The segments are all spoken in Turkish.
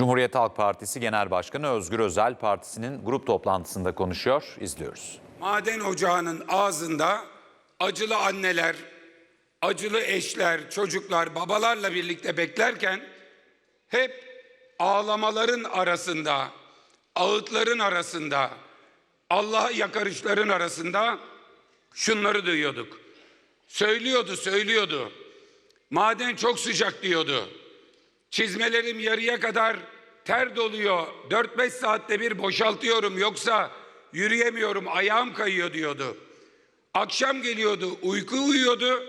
Cumhuriyet Halk Partisi Genel Başkanı Özgür Özel partisinin grup toplantısında konuşuyor. İzliyoruz. Maden ocağının ağzında acılı anneler, acılı eşler, çocuklar, babalarla birlikte beklerken hep ağlamaların arasında, ağıtların arasında, Allah'a yakarışların arasında şunları duyuyorduk. Söylüyordu, söylüyordu. Maden çok sıcak diyordu. Çizmelerim yarıya kadar ter doluyor. 4-5 saatte bir boşaltıyorum yoksa yürüyemiyorum ayağım kayıyor diyordu. Akşam geliyordu uyku uyuyordu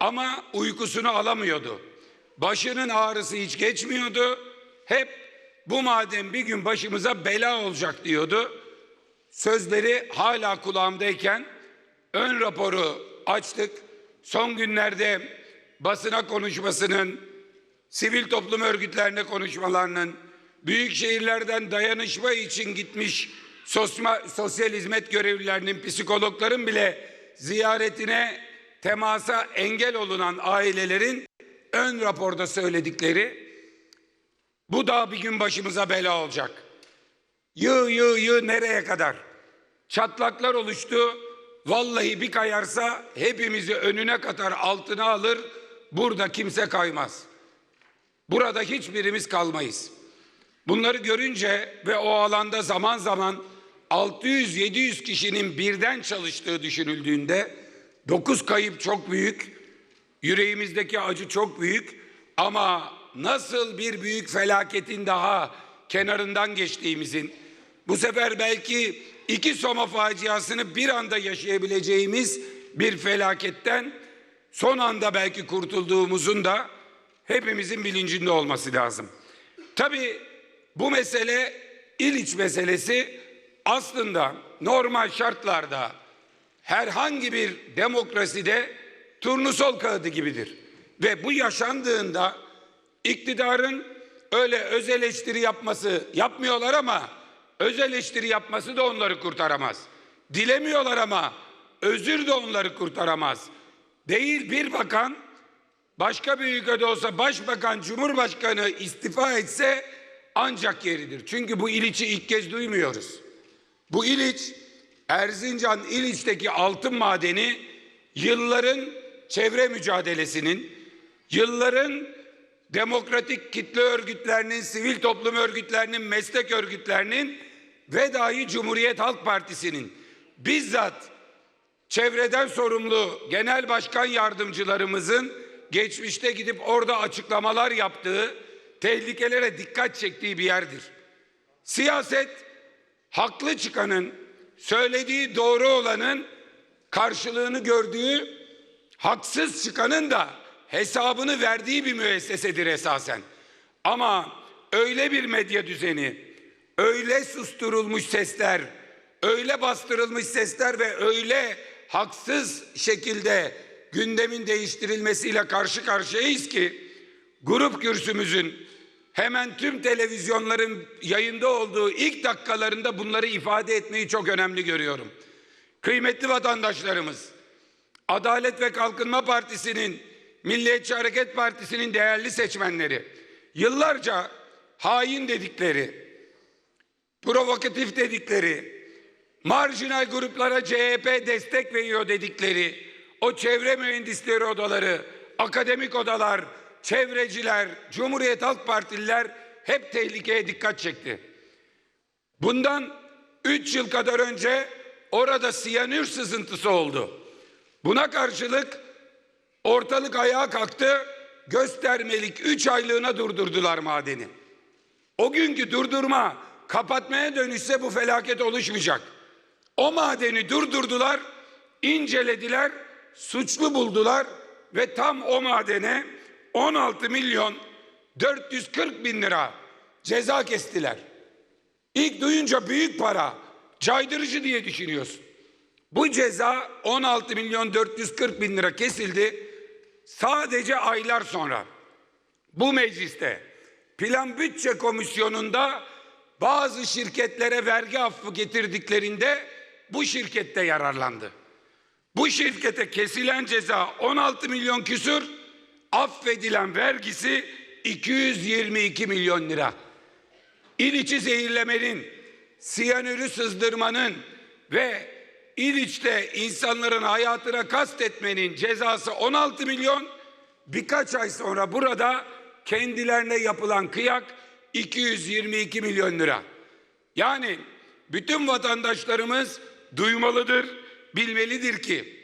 ama uykusunu alamıyordu. Başının ağrısı hiç geçmiyordu. Hep bu maden bir gün başımıza bela olacak diyordu. Sözleri hala kulağımdayken ön raporu açtık. Son günlerde basına konuşmasının sivil toplum örgütlerine konuşmalarının, büyük şehirlerden dayanışma için gitmiş sosyal, sosyal hizmet görevlilerinin, psikologların bile ziyaretine, temasa engel olunan ailelerin ön raporda söyledikleri bu da bir gün başımıza bela olacak. Yığ yığ yığ nereye kadar? Çatlaklar oluştu. Vallahi bir kayarsa hepimizi önüne katar altına alır. Burada kimse kaymaz. Burada hiçbirimiz kalmayız. Bunları görünce ve o alanda zaman zaman 600-700 kişinin birden çalıştığı düşünüldüğünde 9 kayıp çok büyük, yüreğimizdeki acı çok büyük ama nasıl bir büyük felaketin daha kenarından geçtiğimizin, bu sefer belki iki Soma faciasını bir anda yaşayabileceğimiz bir felaketten son anda belki kurtulduğumuzun da hepimizin bilincinde olması lazım. Tabii bu mesele İliç meselesi aslında normal şartlarda herhangi bir demokraside turnusol kağıdı gibidir. Ve bu yaşandığında iktidarın öyle öz eleştiri yapması yapmıyorlar ama öz eleştiri yapması da onları kurtaramaz. Dilemiyorlar ama özür de onları kurtaramaz. Değil bir bakan başka bir ülkede olsa başbakan, cumhurbaşkanı istifa etse ancak yeridir. Çünkü bu İliç'i ilk kez duymuyoruz. Bu İliç, Erzincan İliç'teki altın madeni yılların çevre mücadelesinin, yılların demokratik kitle örgütlerinin, sivil toplum örgütlerinin, meslek örgütlerinin ve dahi Cumhuriyet Halk Partisi'nin bizzat çevreden sorumlu genel başkan yardımcılarımızın geçmişte gidip orada açıklamalar yaptığı, tehlikelere dikkat çektiği bir yerdir. Siyaset haklı çıkanın, söylediği doğru olanın karşılığını gördüğü, haksız çıkanın da hesabını verdiği bir müessesedir esasen. Ama öyle bir medya düzeni, öyle susturulmuş sesler, öyle bastırılmış sesler ve öyle haksız şekilde gündemin değiştirilmesiyle karşı karşıyayız ki grup kürsümüzün hemen tüm televizyonların yayında olduğu ilk dakikalarında bunları ifade etmeyi çok önemli görüyorum. Kıymetli vatandaşlarımız, Adalet ve Kalkınma Partisi'nin, Milliyetçi Hareket Partisi'nin değerli seçmenleri, yıllarca hain dedikleri, provokatif dedikleri, marjinal gruplara CHP destek veriyor dedikleri, o çevre mühendisleri odaları, akademik odalar, çevreciler, Cumhuriyet Halk Partililer hep tehlikeye dikkat çekti. Bundan 3 yıl kadar önce orada siyanür sızıntısı oldu. Buna karşılık ortalık ayağa kalktı, göstermelik 3 aylığına durdurdular madeni. O günkü durdurma kapatmaya dönüşse bu felaket oluşmayacak. O madeni durdurdular, incelediler, suçlu buldular ve tam o madene 16 milyon 440 bin lira ceza kestiler. İlk duyunca büyük para, caydırıcı diye düşünüyorsun. Bu ceza 16 milyon 440 bin lira kesildi. Sadece aylar sonra bu mecliste Plan Bütçe Komisyonu'nda bazı şirketlere vergi affı getirdiklerinde bu şirkette yararlandı. Bu şirkete kesilen ceza 16 milyon küsür, affedilen vergisi 222 milyon lira. İliç'i zehirlemenin, siyanürü sızdırmanın ve İliç'te insanların hayatına kastetmenin cezası 16 milyon. Birkaç ay sonra burada kendilerine yapılan kıyak 222 milyon lira. Yani bütün vatandaşlarımız duymalıdır, bilmelidir ki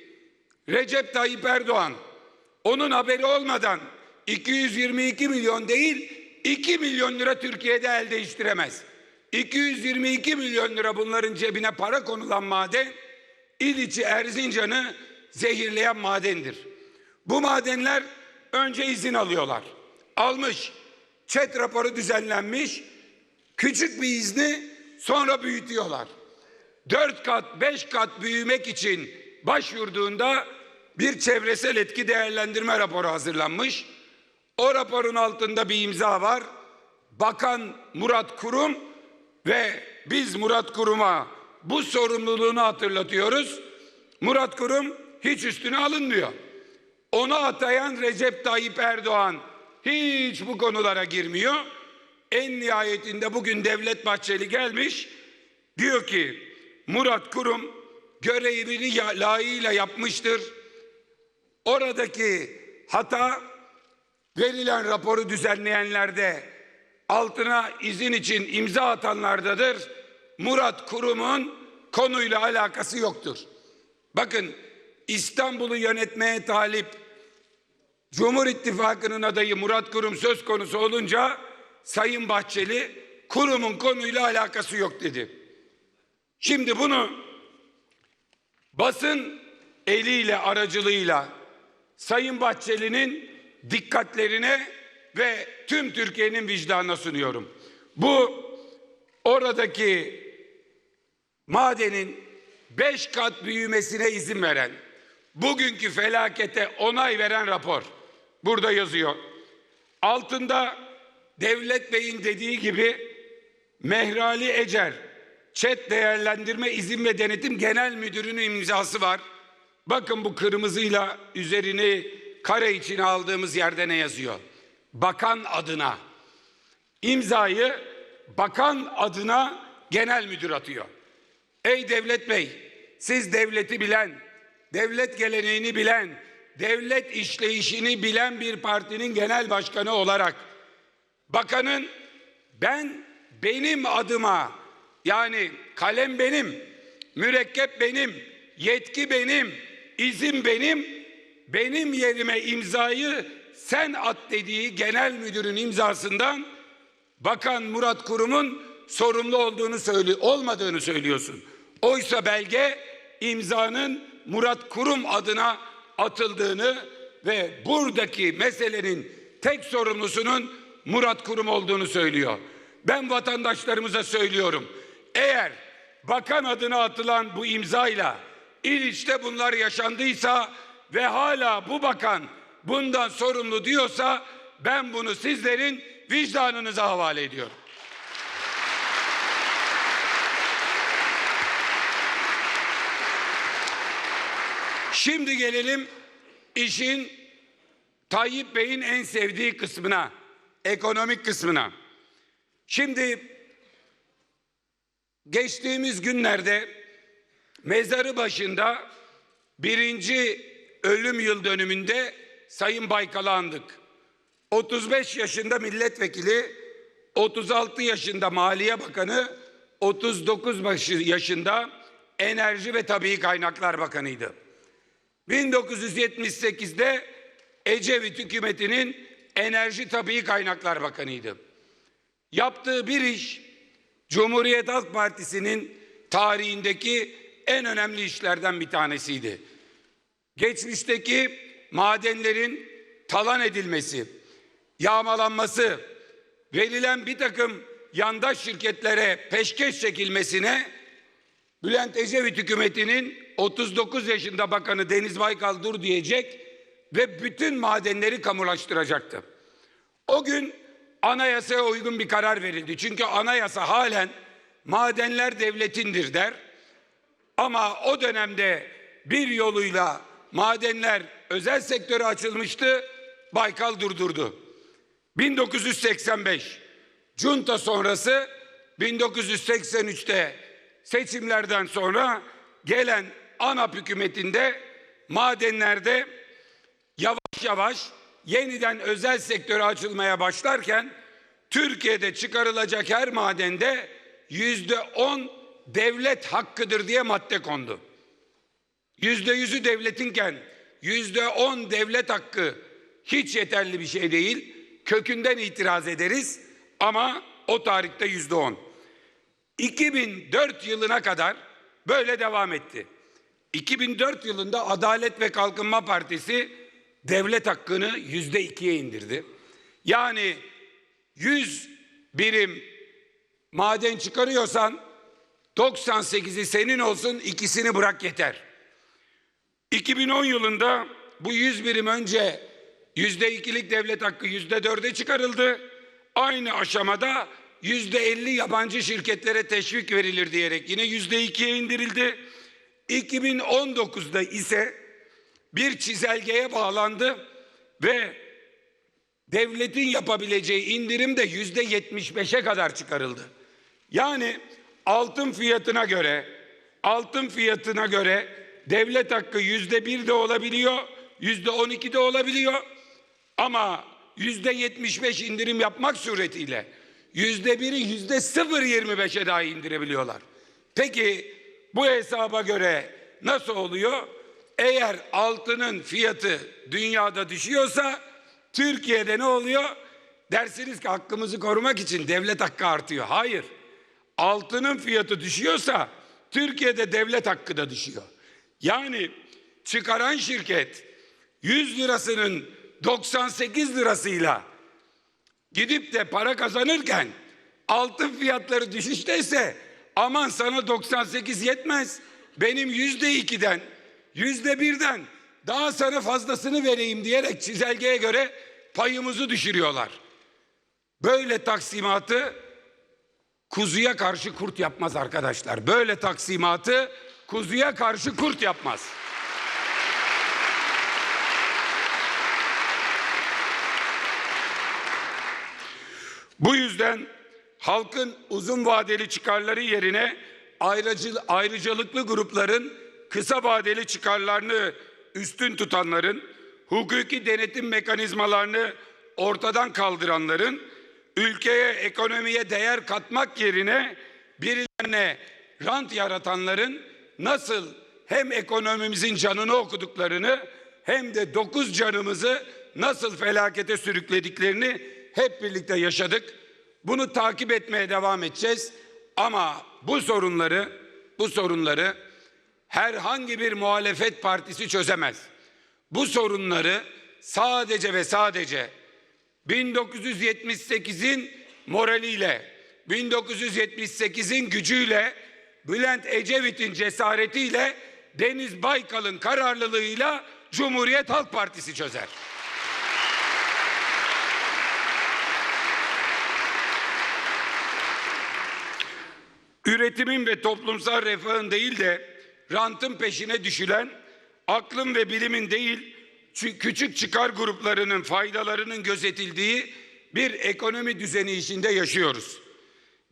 Recep Tayyip Erdoğan onun haberi olmadan 222 milyon değil 2 milyon lira Türkiye'de el değiştiremez. 222 milyon lira bunların cebine para konulan maden İliç'i Erzincan'ı zehirleyen madendir. Bu madenler önce izin alıyorlar. Almış. Çet raporu düzenlenmiş. Küçük bir izni sonra büyütüyorlar. Dört kat, beş kat büyümek için başvurduğunda bir çevresel etki değerlendirme raporu hazırlanmış. O raporun altında bir imza var. Bakan Murat Kurum ve biz Murat Kurum'a bu sorumluluğunu hatırlatıyoruz. Murat Kurum hiç üstüne alınmıyor. Onu atayan Recep Tayyip Erdoğan hiç bu konulara girmiyor. En nihayetinde bugün Devlet Bahçeli gelmiş. Diyor ki Murat Kurum görevini layığıyla yapmıştır. Oradaki hata verilen raporu düzenleyenlerde altına izin için imza atanlardadır. Murat Kurum'un konuyla alakası yoktur. Bakın İstanbul'u yönetmeye talip Cumhur İttifakı'nın adayı Murat Kurum söz konusu olunca Sayın Bahçeli kurumun konuyla alakası yok dedi. Şimdi bunu basın eliyle aracılığıyla Sayın Bahçeli'nin dikkatlerine ve tüm Türkiye'nin vicdanına sunuyorum. Bu oradaki madenin beş kat büyümesine izin veren, bugünkü felakete onay veren rapor. Burada yazıyor. Altında Devlet Bey'in dediği gibi Mehrali Ecer, ÇED Değerlendirme İzin ve Denetim Genel Müdürü'nün imzası var. Bakın bu kırmızıyla üzerini kare içine aldığımız yerde ne yazıyor? Bakan adına. İmzayı bakan adına genel müdür atıyor. Ey devlet bey, siz devleti bilen, devlet geleneğini bilen, devlet işleyişini bilen bir partinin genel başkanı olarak bakanın ben benim adıma yani kalem benim, mürekkep benim, yetki benim, izin benim, benim yerime imzayı sen at dediği genel müdürün imzasından Bakan Murat Kurum'un sorumlu olduğunu söyle olmadığını söylüyorsun. Oysa belge imzanın Murat Kurum adına atıldığını ve buradaki meselenin tek sorumlusunun Murat Kurum olduğunu söylüyor. Ben vatandaşlarımıza söylüyorum. Eğer bakan adına atılan bu imzayla İliç'te bunlar yaşandıysa ve hala bu bakan bundan sorumlu diyorsa ben bunu sizlerin vicdanınıza havale ediyorum. Şimdi gelelim işin Tayyip Bey'in en sevdiği kısmına, ekonomik kısmına. Şimdi geçtiğimiz günlerde mezarı başında birinci ölüm yıl dönümünde Sayın Baykal'ı andık. 35 yaşında milletvekili, 36 yaşında Maliye Bakanı, 39 başı- yaşında Enerji ve Tabii Kaynaklar Bakanıydı. 1978'de Ecevit hükümetinin Enerji Tabii Kaynaklar Bakanıydı. Yaptığı bir iş Cumhuriyet Halk Partisi'nin tarihindeki en önemli işlerden bir tanesiydi. Geçmişteki madenlerin talan edilmesi, yağmalanması, verilen bir takım yandaş şirketlere peşkeş çekilmesine Bülent Ecevit hükümetinin 39 yaşında bakanı Deniz Baykal dur diyecek ve bütün madenleri kamulaştıracaktı. O gün anayasaya uygun bir karar verildi. Çünkü anayasa halen madenler devletindir der. Ama o dönemde bir yoluyla madenler özel sektöre açılmıştı. Baykal durdurdu. 1985 Junta sonrası 1983'te seçimlerden sonra gelen ANAP hükümetinde madenlerde yavaş yavaş yeniden özel sektöre açılmaya başlarken Türkiye'de çıkarılacak her madende yüzde on devlet hakkıdır diye madde kondu. Yüzde yüzü devletinken yüzde on devlet hakkı hiç yeterli bir şey değil. Kökünden itiraz ederiz ama o tarihte yüzde on. 2004 yılına kadar böyle devam etti. 2004 yılında Adalet ve Kalkınma Partisi devlet hakkını yüzde ikiye indirdi. Yani 100 birim maden çıkarıyorsan 98'i senin olsun ikisini bırak yeter. 2010 yılında bu 100 birim önce yüzde ikilik devlet hakkı yüzde dörde çıkarıldı. Aynı aşamada yüzde elli yabancı şirketlere teşvik verilir diyerek yine yüzde ikiye indirildi. 2019'da ise bir çizelgeye bağlandı ve devletin yapabileceği indirim de yüzde yetmiş beşe kadar çıkarıldı. Yani altın fiyatına göre, altın fiyatına göre devlet hakkı yüzde bir de olabiliyor, yüzde on iki de olabiliyor. Ama yüzde yetmiş beş indirim yapmak suretiyle yüzde biri yüzde sıfır yirmi beşe dahi indirebiliyorlar. Peki bu hesaba göre nasıl oluyor? Eğer altının fiyatı dünyada düşüyorsa Türkiye'de ne oluyor? Dersiniz ki hakkımızı korumak için devlet hakkı artıyor. Hayır. Altının fiyatı düşüyorsa Türkiye'de devlet hakkı da düşüyor. Yani çıkaran şirket 100 lirasının 98 lirasıyla gidip de para kazanırken altın fiyatları düşüşteyse aman sana 98 yetmez. Benim yüzde ikiden, yüzde birden daha sana fazlasını vereyim diyerek çizelgeye göre payımızı düşürüyorlar. Böyle taksimatı kuzuya karşı kurt yapmaz arkadaşlar. Böyle taksimatı kuzuya karşı kurt yapmaz. Bu yüzden halkın uzun vadeli çıkarları yerine ayrıcalıklı grupların kısa vadeli çıkarlarını üstün tutanların, hukuki denetim mekanizmalarını ortadan kaldıranların, ülkeye, ekonomiye değer katmak yerine birilerine rant yaratanların nasıl hem ekonomimizin canını okuduklarını hem de dokuz canımızı nasıl felakete sürüklediklerini hep birlikte yaşadık. Bunu takip etmeye devam edeceğiz. Ama bu sorunları, bu sorunları herhangi bir muhalefet partisi çözemez. Bu sorunları sadece ve sadece 1978'in moraliyle, 1978'in gücüyle, Bülent Ecevit'in cesaretiyle, Deniz Baykal'ın kararlılığıyla Cumhuriyet Halk Partisi çözer. Üretimin ve toplumsal refahın değil de rantın peşine düşülen, aklın ve bilimin değil, çü- küçük çıkar gruplarının faydalarının gözetildiği bir ekonomi düzeni içinde yaşıyoruz.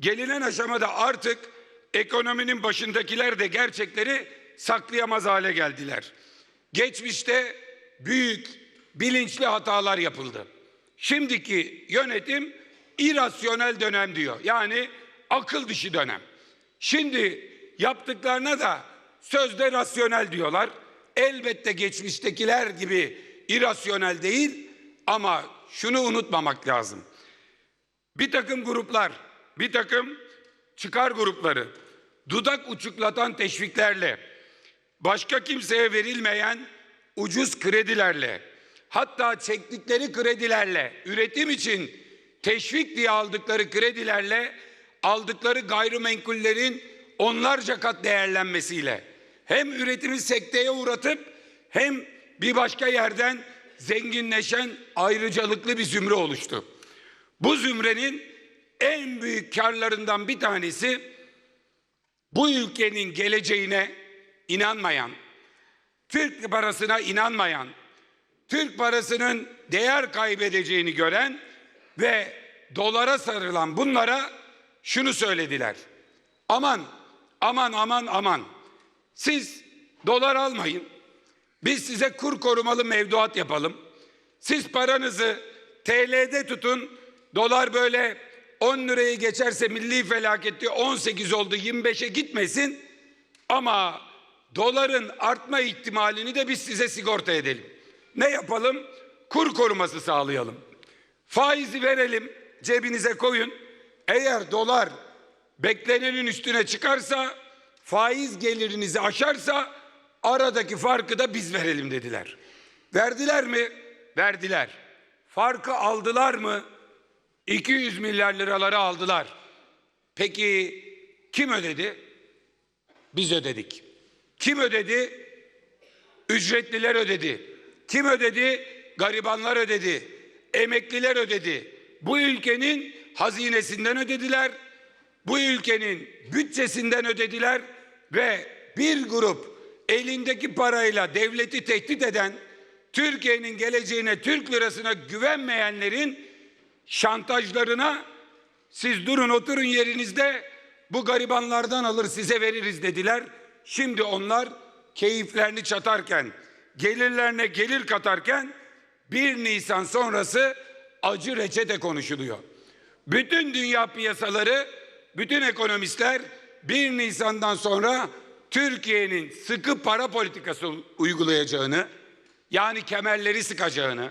Gelinen aşamada artık ekonominin başındakiler de gerçekleri saklayamaz hale geldiler. Geçmişte büyük bilinçli hatalar yapıldı. Şimdiki yönetim irasyonel dönem diyor. Yani akıl dışı dönem. Şimdi yaptıklarına da sözde rasyonel diyorlar. Elbette geçmiştekiler gibi irasyonel değil ama şunu unutmamak lazım. Bir takım gruplar, bir takım çıkar grupları dudak uçuklatan teşviklerle, başka kimseye verilmeyen ucuz kredilerle, hatta çektikleri kredilerle, üretim için teşvik diye aldıkları kredilerle aldıkları gayrimenkullerin onlarca kat değerlenmesiyle hem üretimi sekteye uğratıp hem bir başka yerden zenginleşen ayrıcalıklı bir zümre oluştu. Bu zümrenin en büyük karlarından bir tanesi bu ülkenin geleceğine inanmayan, Türk parasına inanmayan, Türk parasının değer kaybedeceğini gören ve dolara sarılan bunlara şunu söylediler. Aman, aman, aman, aman. Siz dolar almayın. Biz size kur korumalı mevduat yapalım. Siz paranızı TL'de tutun. Dolar böyle 10 lirayı geçerse milli felaketti 18 oldu 25'e gitmesin. Ama doların artma ihtimalini de biz size sigorta edelim. Ne yapalım? Kur koruması sağlayalım. Faizi verelim, cebinize koyun. Eğer dolar beklenenin üstüne çıkarsa, faiz gelirinizi aşarsa aradaki farkı da biz verelim dediler. Verdiler mi? Verdiler. Farkı aldılar mı? 200 milyar liraları aldılar. Peki kim ödedi? Biz ödedik. Kim ödedi? Ücretliler ödedi. Kim ödedi? Garibanlar ödedi. Emekliler ödedi. Bu ülkenin hazinesinden ödediler. Bu ülkenin bütçesinden ödediler ve bir grup elindeki parayla devleti tehdit eden Türkiye'nin geleceğine, Türk lirasına güvenmeyenlerin şantajlarına siz durun oturun yerinizde bu garibanlardan alır size veririz dediler. Şimdi onlar keyiflerini çatarken, gelirlerine gelir katarken 1 Nisan sonrası acı reçete konuşuluyor. Bütün dünya piyasaları, bütün ekonomistler 1 Nisan'dan sonra Türkiye'nin sıkı para politikası uygulayacağını, yani kemerleri sıkacağını,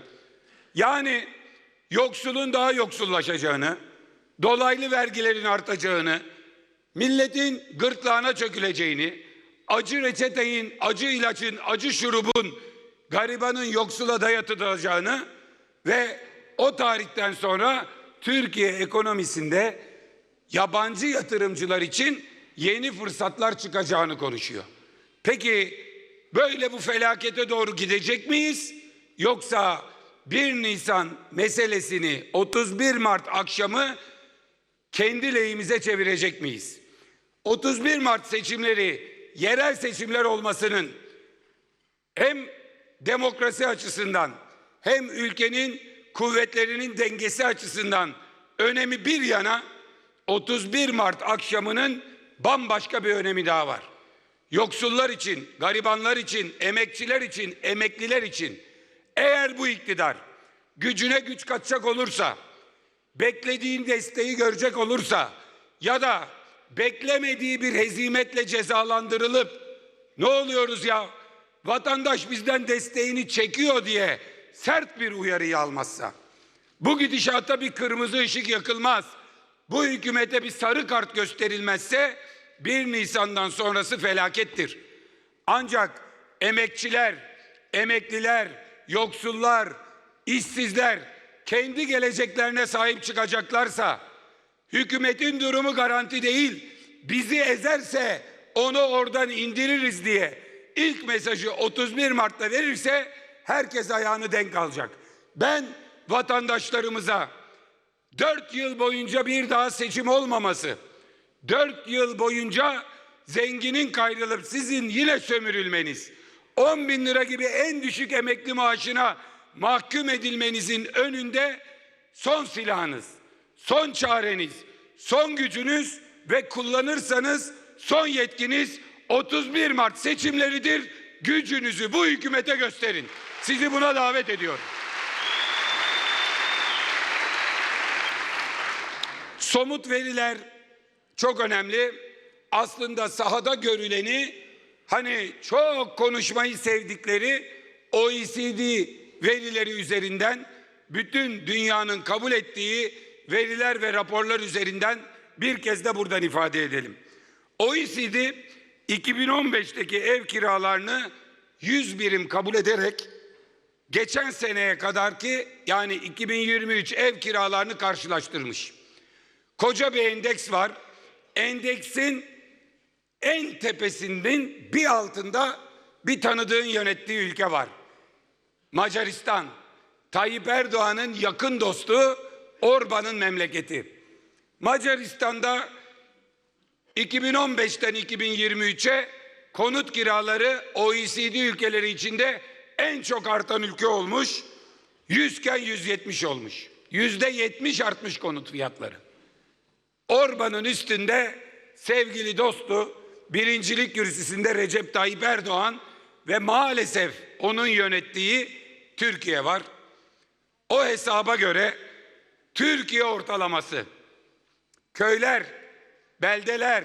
yani yoksulun daha yoksullaşacağını, dolaylı vergilerin artacağını, milletin gırtlağına çöküleceğini, acı reçeteyin, acı ilacın, acı şurubun garibanın yoksula dayatılacağını ve o tarihten sonra Türkiye ekonomisinde yabancı yatırımcılar için yeni fırsatlar çıkacağını konuşuyor. Peki böyle bu felakete doğru gidecek miyiz? Yoksa 1 Nisan meselesini 31 Mart akşamı kendi lehimize çevirecek miyiz? 31 Mart seçimleri yerel seçimler olmasının hem demokrasi açısından hem ülkenin kuvvetlerinin dengesi açısından önemi bir yana 31 Mart akşamının bambaşka bir önemi daha var. Yoksullar için, garibanlar için, emekçiler için, emekliler için eğer bu iktidar gücüne güç katacak olursa, beklediğin desteği görecek olursa ya da beklemediği bir hezimetle cezalandırılıp ne oluyoruz ya vatandaş bizden desteğini çekiyor diye sert bir uyarıyı almazsa bu gidişata bir kırmızı ışık yakılmaz. Bu hükümete bir sarı kart gösterilmezse 1 Nisan'dan sonrası felakettir. Ancak emekçiler, emekliler, yoksullar, işsizler kendi geleceklerine sahip çıkacaklarsa hükümetin durumu garanti değil. Bizi ezerse onu oradan indiririz diye ilk mesajı 31 Mart'ta verirse herkes ayağını denk alacak. Ben vatandaşlarımıza dört yıl boyunca bir daha seçim olmaması, dört yıl boyunca zenginin kayrılıp sizin yine sömürülmeniz, 10 bin lira gibi en düşük emekli maaşına mahkum edilmenizin önünde son silahınız, son çareniz, son gücünüz ve kullanırsanız son yetkiniz 31 Mart seçimleridir. Gücünüzü bu hükümete gösterin. Sizi buna davet ediyorum. Somut veriler çok önemli. Aslında sahada görüleni hani çok konuşmayı sevdikleri OECD verileri üzerinden bütün dünyanın kabul ettiği veriler ve raporlar üzerinden bir kez de buradan ifade edelim. OECD 2015'teki ev kiralarını 100 birim kabul ederek geçen seneye kadarki yani 2023 ev kiralarını karşılaştırmış. Koca bir endeks var. Endeksin en tepesinin bir altında bir tanıdığın yönettiği ülke var. Macaristan. Tayyip Erdoğan'ın yakın dostu Orban'ın memleketi. Macaristan'da 2015'ten 2023'e konut kiraları OECD ülkeleri içinde en çok artan ülke olmuş. 100 iken 170 olmuş. Yüzde 70 artmış konut fiyatları. Orban Orban'ın üstünde sevgili dostu birincilik kürsüsünde Recep Tayyip Erdoğan ve maalesef onun yönettiği Türkiye var. O hesaba göre Türkiye ortalaması köyler, beldeler,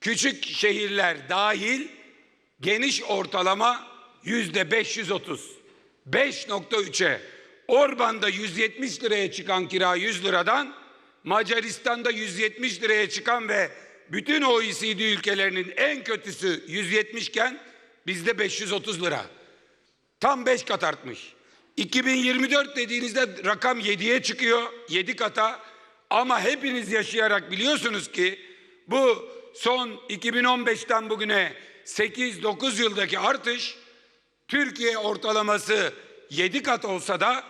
küçük şehirler dahil geniş ortalama yüzde 530. 5.3'e Orban'da 170 liraya çıkan kira 100 liradan Macaristan'da 170 liraya çıkan ve bütün OECD ülkelerinin en kötüsü 170 iken bizde 530 lira. Tam 5 kat artmış. 2024 dediğinizde rakam 7'ye çıkıyor. 7 kata. Ama hepiniz yaşayarak biliyorsunuz ki bu son 2015'ten bugüne 8-9 yıldaki artış Türkiye ortalaması 7 kat olsa da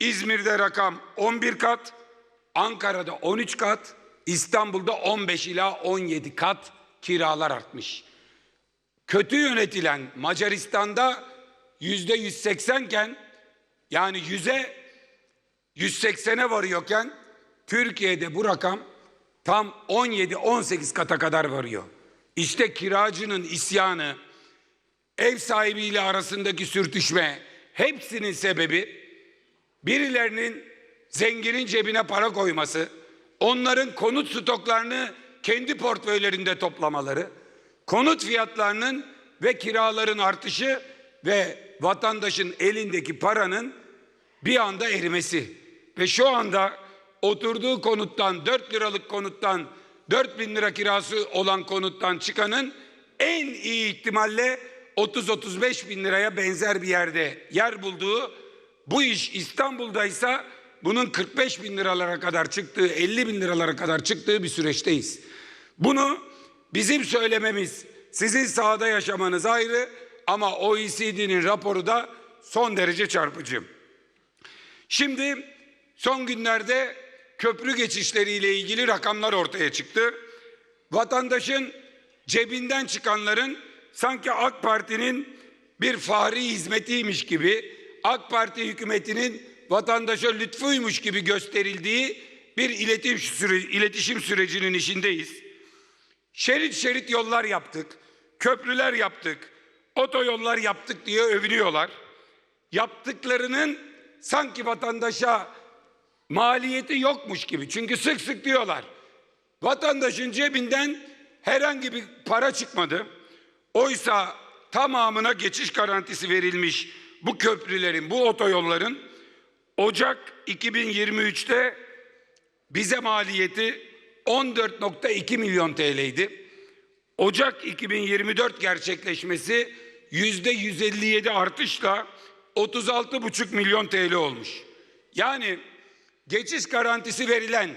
İzmir'de rakam 11 kat, Ankara'da 13 kat, İstanbul'da 15 ila 17 kat kiralar artmış kötü yönetilen Macaristan'da yüzde 180 iken yani yüze 180'e varıyorken Türkiye'de bu rakam tam 17-18 kata kadar varıyor. İşte kiracının isyanı, ev sahibiyle arasındaki sürtüşme hepsinin sebebi birilerinin zenginin cebine para koyması, onların konut stoklarını kendi portföylerinde toplamaları, konut fiyatlarının ve kiraların artışı ve vatandaşın elindeki paranın bir anda erimesi. Ve şu anda oturduğu konuttan 4 liralık konuttan 4 bin lira kirası olan konuttan çıkanın en iyi ihtimalle 30-35 bin liraya benzer bir yerde yer bulduğu bu iş İstanbul'daysa bunun 45 bin liralara kadar çıktığı 50 bin liralara kadar çıktığı bir süreçteyiz. Bunu bizim söylememiz sizin sahada yaşamanız ayrı ama OECD'nin raporu da son derece çarpıcı. Şimdi son günlerde köprü geçişleriyle ilgili rakamlar ortaya çıktı. Vatandaşın cebinden çıkanların sanki AK Parti'nin bir fahri hizmetiymiş gibi, AK Parti hükümetinin vatandaşa lütfuymuş gibi gösterildiği bir iletişim, süre, iletişim sürecinin işindeyiz. Şerit şerit yollar yaptık, köprüler yaptık, otoyollar yaptık diye övünüyorlar. Yaptıklarının sanki vatandaşa maliyeti yokmuş gibi. Çünkü sık sık diyorlar. Vatandaşın cebinden herhangi bir para çıkmadı. Oysa tamamına geçiş garantisi verilmiş bu köprülerin, bu otoyolların Ocak 2023'te bize maliyeti 14.2 milyon TL'ydi. Ocak 2024 gerçekleşmesi yüzde 157 artışla 36,5 milyon TL olmuş. Yani geçiş garantisi verilen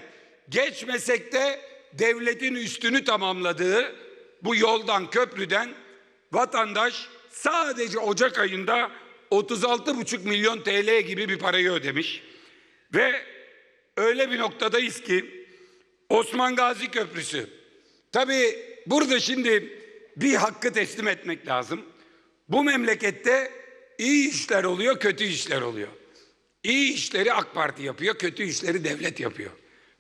geçmesek de devletin üstünü tamamladığı bu yoldan köprüden vatandaş sadece Ocak ayında 36,5 milyon TL gibi bir parayı ödemiş. Ve öyle bir noktadayız ki Osman Gazi Köprüsü. Tabii burada şimdi bir hakkı teslim etmek lazım. Bu memlekette iyi işler oluyor, kötü işler oluyor. İyi işleri AK Parti yapıyor, kötü işleri devlet yapıyor.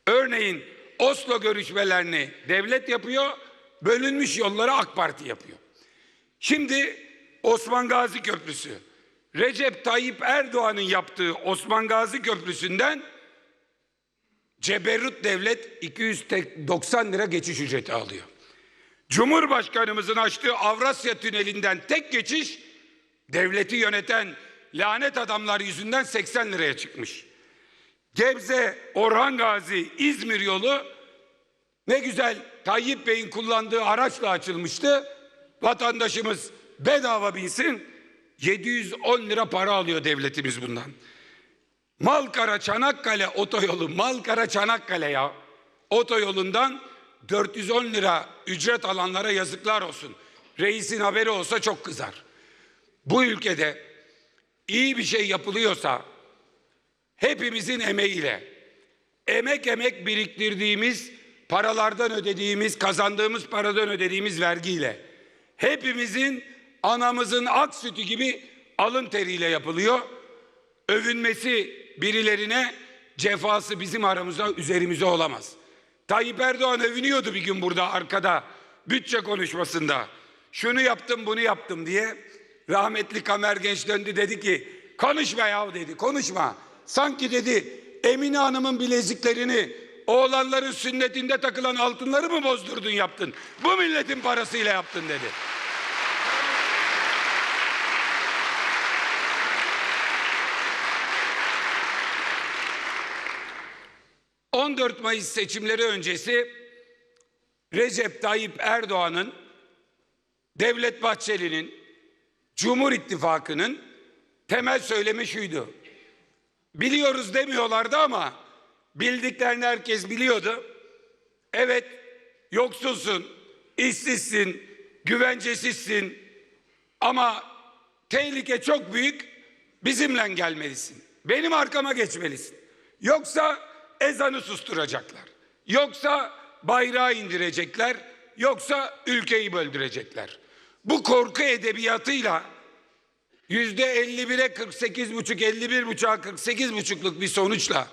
Örneğin Oslo görüşmelerini devlet yapıyor, bölünmüş yolları AK Parti yapıyor. Şimdi Osman Gazi Köprüsü. Recep Tayyip Erdoğan'ın yaptığı Osman Gazi Köprüsü'nden Ceberrut devlet 290 lira geçiş ücreti alıyor. Cumhurbaşkanımızın açtığı Avrasya Tüneli'nden tek geçiş devleti yöneten lanet adamlar yüzünden 80 liraya çıkmış. Gebze, Orhan Gazi, İzmir yolu ne güzel Tayyip Bey'in kullandığı araçla açılmıştı. Vatandaşımız bedava binsin 710 lira para alıyor devletimiz bundan. Malkara Çanakkale otoyolu Malkara Çanakkale ya otoyolundan 410 lira ücret alanlara yazıklar olsun. Reisin haberi olsa çok kızar. Bu ülkede iyi bir şey yapılıyorsa hepimizin emeğiyle emek emek biriktirdiğimiz paralardan ödediğimiz kazandığımız paradan ödediğimiz vergiyle hepimizin anamızın ak sütü gibi alın teriyle yapılıyor. Övünmesi birilerine cefası bizim aramızda üzerimize olamaz. Tayyip Erdoğan övünüyordu bir gün burada arkada bütçe konuşmasında. Şunu yaptım bunu yaptım diye rahmetli Kamer Genç döndü dedi ki konuşma yahu dedi konuşma. Sanki dedi Emine Hanım'ın bileziklerini oğlanların sünnetinde takılan altınları mı bozdurdun yaptın? Bu milletin parasıyla yaptın dedi. ...14 Mayıs seçimleri öncesi... ...Recep Tayyip Erdoğan'ın... ...Devlet Bahçeli'nin... ...Cumhur İttifakı'nın... ...temel söylemi şuydu. Biliyoruz demiyorlardı ama... ...bildiklerini herkes biliyordu. Evet, yoksulsun, işsizsin, güvencesizsin... ...ama tehlike çok büyük... ...bizimle gelmelisin. Benim arkama geçmelisin. Yoksa ezanı susturacaklar. Yoksa bayrağı indirecekler. Yoksa ülkeyi böldürecekler. Bu korku edebiyatıyla yüzde 51'e 48 buçuk, 51 buçuğa 48 buçukluk bir sonuçla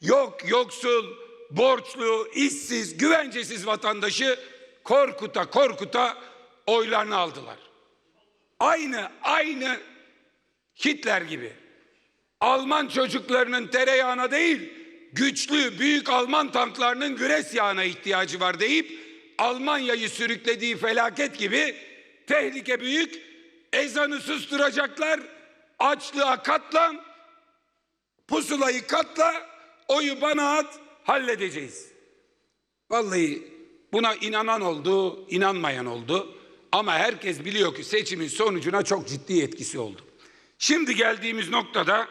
yok yoksul, borçlu, işsiz, güvencesiz vatandaşı korkuta korkuta oylarını aldılar. Aynı aynı Hitler gibi. Alman çocuklarının tereyağına değil, güçlü büyük Alman tanklarının güres yağına ihtiyacı var deyip Almanya'yı sürüklediği felaket gibi tehlike büyük. Ezanı susturacaklar. Açlığa katlan. Pusulayı katla. Oyu bana at. Halledeceğiz. Vallahi buna inanan oldu, inanmayan oldu. Ama herkes biliyor ki seçimin sonucuna çok ciddi etkisi oldu. Şimdi geldiğimiz noktada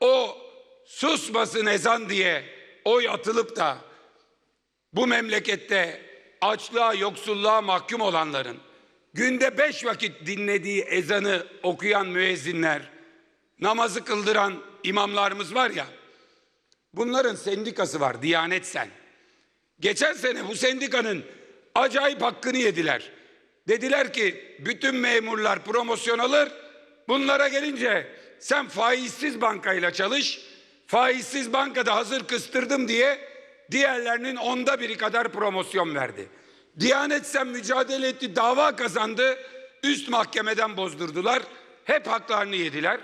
o susmasın ezan diye oy atılıp da bu memlekette açlığa, yoksulluğa mahkum olanların günde beş vakit dinlediği ezanı okuyan müezzinler, namazı kıldıran imamlarımız var ya, bunların sendikası var, Diyanet Sen. Geçen sene bu sendikanın acayip hakkını yediler. Dediler ki bütün memurlar promosyon alır, bunlara gelince sen faizsiz bankayla çalış, faizsiz bankada hazır kıstırdım diye diğerlerinin onda biri kadar promosyon verdi. Diyanet sen mücadele etti, dava kazandı, üst mahkemeden bozdurdular, hep haklarını yediler.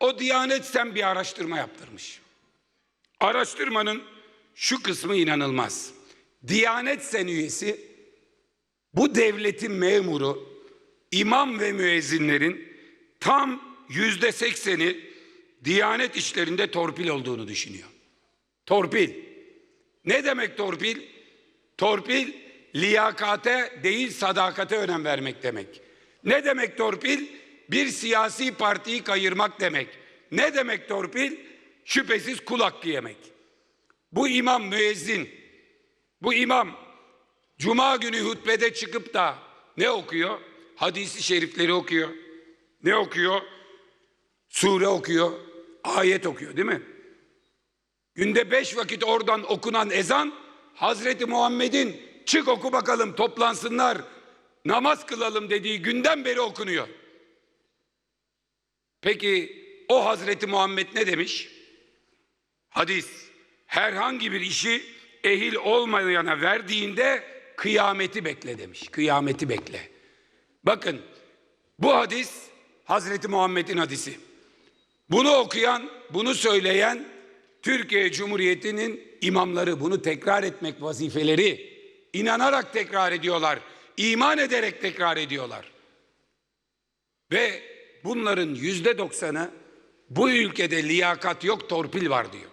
O Diyanet sen bir araştırma yaptırmış. Araştırmanın şu kısmı inanılmaz. Diyanet sen üyesi bu devletin memuru, imam ve müezzinlerin tam yüzde sekseni Diyanet işlerinde torpil olduğunu düşünüyor. Torpil. Ne demek torpil? Torpil liyakate değil sadakate önem vermek demek. Ne demek torpil? Bir siyasi partiyi kayırmak demek. Ne demek torpil? Şüphesiz kul hakkı yemek. Bu imam müezzin, bu imam cuma günü hutbede çıkıp da ne okuyor? Hadisi şerifleri okuyor. Ne okuyor? Sure okuyor, ayet okuyor değil mi? Günde beş vakit oradan okunan ezan Hazreti Muhammed'in çık oku bakalım toplansınlar namaz kılalım dediği günden beri okunuyor. Peki o Hazreti Muhammed ne demiş? Hadis herhangi bir işi ehil olmayana verdiğinde kıyameti bekle demiş. Kıyameti bekle. Bakın bu hadis Hazreti Muhammed'in hadisi. Bunu okuyan, bunu söyleyen Türkiye Cumhuriyeti'nin imamları bunu tekrar etmek vazifeleri. inanarak tekrar ediyorlar. iman ederek tekrar ediyorlar. Ve bunların yüzde doksanı bu ülkede liyakat yok torpil var diyor.